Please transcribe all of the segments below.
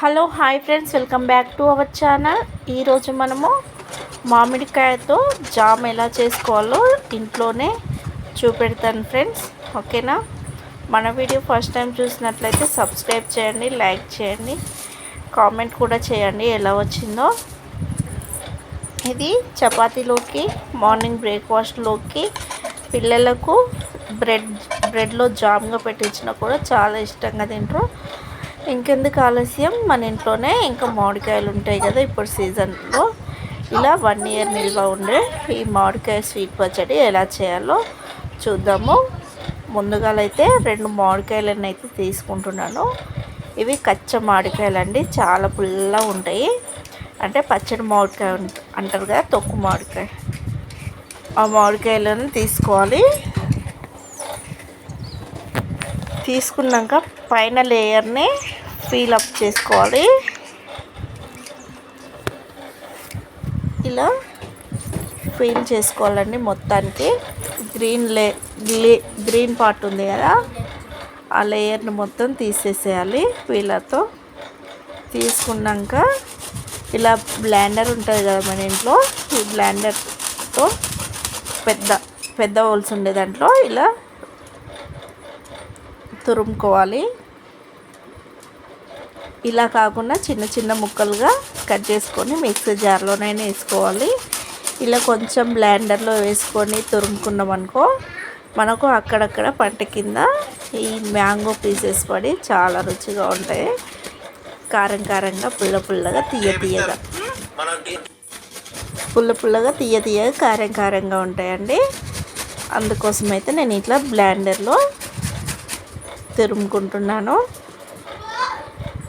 Hello hi friends welcome back to our channel. ఈరోజు మనము మామిడికాయతో jam ఎలా చేసుకోవాలో ఇంట్లోనే చూపెడతాను ఫ్రెండ్స్. ఓకేనా? మన వీడియో ఫస్ట్ టైం చూసినట్లయితే సబ్స్క్రైబ్ చేయండి లైక్ చేయండి కామెంట్ కూడా చేయండి ఎలా వచ్చిందో. ఇది చపాతీలోకి మార్నింగ్ బ్రేక్ఫాస్ట్లోకి పిల్లలకు బ్రెడ్ బ్రెడ్లో జామ్గా పెట్టించినా కూడా చాలా ఇష్టంగా తింటారు. ఇంకెందుకు ఆలస్యం? మన ఇంట్లోనే ఇంకా మామిడికాయలు ఉంటాయి కదా ఇప్పుడు సీజన్లో. ఇలా వన్ ఇయర్ నిల్వ ఉండే ఈ మామిడికాయ స్వీట్ పచ్చడి ఎలా చేయాలో చూద్దాము. ముందుగాలైతే రెండు మామిడికాయలను అయితే తీసుకుంటున్నాను. ఇవి కచ్చ మామిడికాయలు అండి చాలా పుల్లగా ఉంటాయి. అంటే పచ్చడి మామిడికాయ అంటారు కదా తొక్కు మామిడికాయ. ఆ మామిడికాయలను తీసుకోవాలి. తీసుకున్నాక పైన లేయర్ని ఫీల్ అప్ చేసుకోవాలి. ఇలా ఫీల్ చేసుకోవాలండి మొత్తానికి. గ్రీన్ లే గ్రీన్ పార్ట్ ఉంది కదా ఆ లేయర్ని మొత్తం తీసేసేయాలి వీళ్ళతో తీసుకున్నాక ఇలా బ్లాండర్ ఉంటుంది కదా మన ఇంట్లో ఈ బ్లాండర్తో పెద్ద పెద్ద హోల్స్ ఉండే దాంట్లో ఇలా తురుముకోవాలి. ఇలా కాకుండా చిన్న చిన్న ముక్కలుగా కట్ చేసుకొని మిక్సీ జార్లోనైనా వేసుకోవాలి. ఇలా కొంచెం బ్లాండర్లో వేసుకొని తురుముకున్నాం అనుకో మనకు అక్కడక్కడ పంట కింద ఈ మ్యాంగో పీసెస్ పడి చాలా రుచిగా ఉంటాయి. కారం కారంగా పుల్ల పుల్లగా తీయ తీయగా. పుల్ల పుల్లగా తీయ తీయగా కారం కారంగా ఉంటాయండి. అందుకోసం అయితే నేను ఇట్లా బ్లాండర్లో తురుముకుంటున్నాను.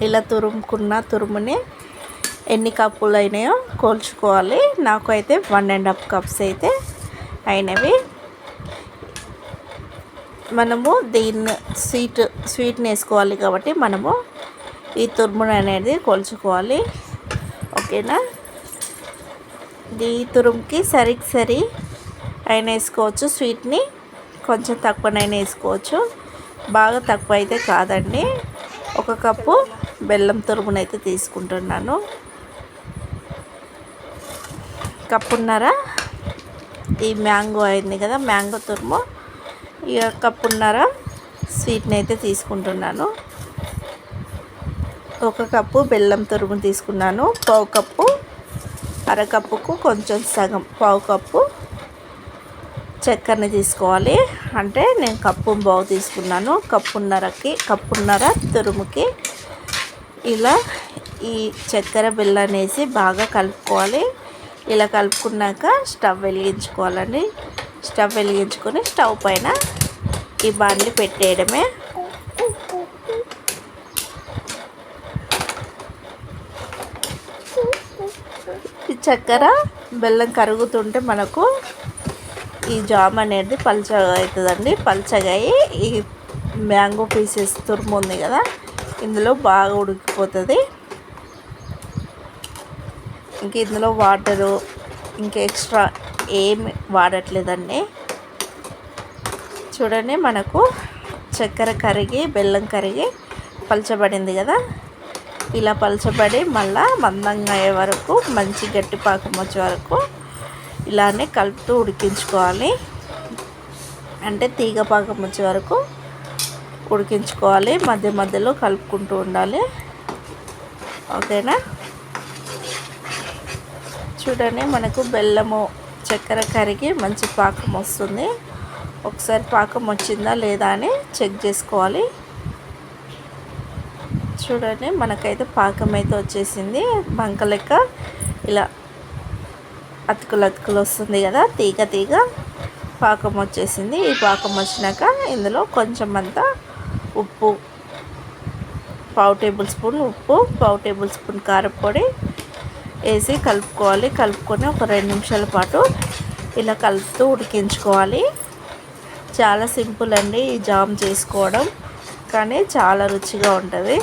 ఇలా తురుముకున్న తురుముని ఎన్ని కప్పులు అయినాయో కోల్చుకోవాలి. నాకు అయితే వన్ అండ్ హాఫ్ కప్స్ అయితే అయినవి. మనము దీన్ని స్వీట్ స్వీట్ని వేసుకోవాలి కాబట్టి మనము ఈ తురుమును అనేది కొలుచుకోవాలి. ఓకేనా? ఈ తురుముకి సరికి సరి అయినా వేసుకోవచ్చు. స్వీట్ని కొంచెం తక్కువనైనా వేసుకోవచ్చు. బాగా తక్కువ అయితే కాదండి. ఒక కప్పు బెల్లం తురుమునైతే తీసుకుంటున్నాను. కప్పున్నర? ఈ మ్యాంగో అయింది కదా మ్యాంగో తురుము. ఇక కప్పున్నర స్వీట్ని అయితే తీసుకుంటున్నాను. ఒక కప్పు బెల్లం తురుము తీసుకున్నాను. పావు కప్పు అరకప్పుకు కొంచెం సగం పావు కప్పు చక్కెరని తీసుకోవాలి. అంటే నేను కప్పు బావు తీసుకున్నాను. కప్పున్నరకి కప్పున్నర తురుముకి ఇలా ఈ చక్కెర బెల్లం వేసి బాగా కలుపుకోవాలి. ఇలా కలుపుకున్నాక స్టవ్ వెలిగించుకోవాలండి. స్టవ్ వెలిగించుకొని స్టవ్ పైన ఈ బాండ్లు పెట్టేయడమే. ఈ చక్కెర బెల్లం కరుగుతుంటే మనకు ఈ జామ్ అనేది పల్చగా అవుతుందండి. పల్చగా అయ్యి ఈ మ్యాంగో పీసెస్ తురుము ఉంది కదా ఇందులో బాగా ఉడికిపోతుంది. ఇంక ఇందులో వాటరు ఇంకా ఎక్స్ట్రా ఏమి వాడట్లేదండి. చూడండి మనకు చక్కెర కరిగి బెల్లం కరిగి పలచబడింది కదా. ఇలా పలచబడి మళ్ళా మందంగా అయ్యే వరకు మంచి గట్టి పాకం వచ్చే వరకు ఇలానే కలుపుతూ ఉడికించుకోవాలి. అంటే తీగ పాకం వచ్చే వరకు ఉడికించుకోవాలి. మధ్య మధ్యలో కలుపుకుంటూ ఉండాలి. ఓకేనా? చూడండి మనకు బెల్లము చక్కెర కరిగి మంచి పాకం వస్తుంది. ఒకసారి పాకం వచ్చిందా లేదా అని చెక్ చేసుకోవాలి. చూడండి మనకైతే పాకం అయితే వచ్చేసింది. బంక లెక్క ఇలా అతుకులు అతుకులు వస్తుంది కదా తీగ తీగ పాకం వచ్చేసింది. ఈ పాకం వచ్చినాక ఇందులో కొంచెం అంతా ఉప్పు పావు టేబుల్ స్పూన్ ఉప్పు పావు టేబుల్ స్పూన్ కారపొడి వేసి కలుపుకోవాలి. కలుపుకొని ఒక రెండు నిమిషాల పాటు ఇలా కలుపుతూ ఉడికించుకోవాలి. చాలా సింపుల్ అండి ఈ జామ్ చేసుకోవడం. కానీ చాలా రుచిగా ఉంటుంది.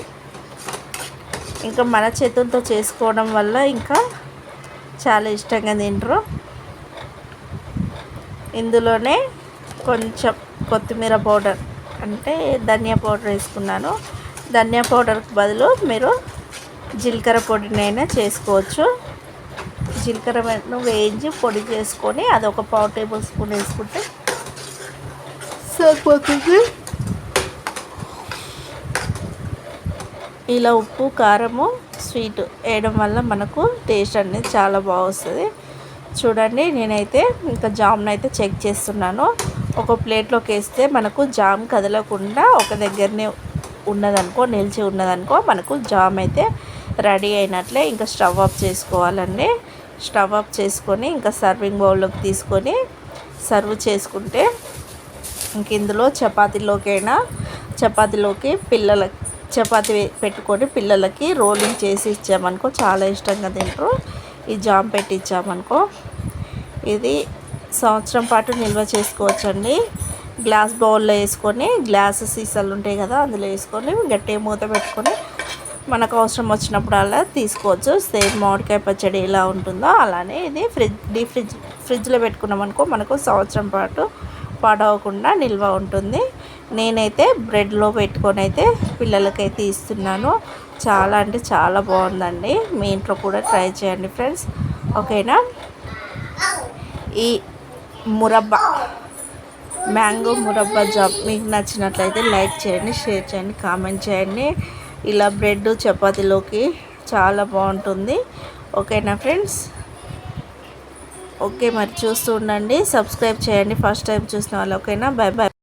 ఇంకా మన చేతులతో చేసుకోవడం వల్ల ఇంకా చాలా ఇష్టంగా తింటారు. ఇందులోనే కొంచెం కొత్తిమీర పౌడర్ అంటే ధనియా పౌడర్ వేసుకున్నాను. ధనియా పౌడర్కి బదులు మీరు జీలకర్ర పొడినైనా చేసుకోవచ్చు. జీలకర్రను వేయించి పొడి చేసుకొని అది ఒక పావు టేబుల్ స్పూన్ వేసుకుంటే సరిపోతుంది. ఇలా ఉప్పు కారము స్వీట్ వేయడం వల్ల మనకు టేస్ట్ అనేది చాలా బాగా వస్తుంది. చూడండి నేనైతే ఇంకా జామ్ను అయితే చెక్ చేస్తున్నాను. ఒక ప్లేట్లోకి వేస్తే మనకు జామ్ కదలకుండా ఒక దగ్గరనే ఉన్నదనుకో నిలిచి ఉన్నదనుకో మనకు జామ్ అయితే రెడీ అయినట్లే. ఇంకా స్టవ్ ఆఫ్ చేసుకోవాలండి. స్టవ్ ఆఫ్ చేసుకొని ఇంకా సర్వింగ్ బౌల్లోకి తీసుకొని సర్వ్ చేసుకుంటే ఇంక ఇందులో చపాతీలోకైనా చపాతీలోకి పిల్లల చపాతి పెట్టుకొని పిల్లలకి రోలింగ్ చేసి ఇచ్చామనుకో చాలా ఇష్టంగా తింటారు. ఈ జామ్ పెట్టి ఇచ్చామనుకో ఇది సంవత్సరం పాటు నిల్వ చేసుకోవచ్చండి. గ్లాస్ బౌల్లో వేసుకొని గ్లాస్ సీసాలు ఉంటాయి కదా అందులో వేసుకొని గట్టి మూత పెట్టుకొని మనకు అవసరం వచ్చినప్పుడు అలా తీసుకోవచ్చు. సేమ్ మామిడికాయ పచ్చడి ఎలా ఉంటుందో అలానే ఇది ఫ్రిడ్జ్ డీ ఫ్రిడ్జ్ ఫ్రిడ్జ్లో పెట్టుకున్నాం అనుకో మనకు సంవత్సరం పాటు పాడవకుండా నిల్వ ఉంటుంది. నేనైతే బ్రెడ్లో పెట్టుకొని అయితే పిల్లలకైతే ఇస్తున్నాను. చాలా అంటే చాలా బాగుందండి. మీ ఇంట్లో కూడా ట్రై చేయండి ఫ్రెండ్స్. ఓకేనా? ఈ మురబ్బా. Mango murabba job. మీకు నచ్చినట్లయితే లైక్ చేయండి షేర్ చేయండి కామెంట్ చేయండి. ఇలా బ్రెడ్ చపాతీలోకి చాలా బాగుంటుంది. ఓకేనా ఫ్రెండ్స్? ఓకే మరి చూస్తూ ఉండండి. సబ్స్క్రైబ్ చేయండి. ఫస్ట్ టైం చూసిన వాళ్ళు ఓకేనా? Bye bye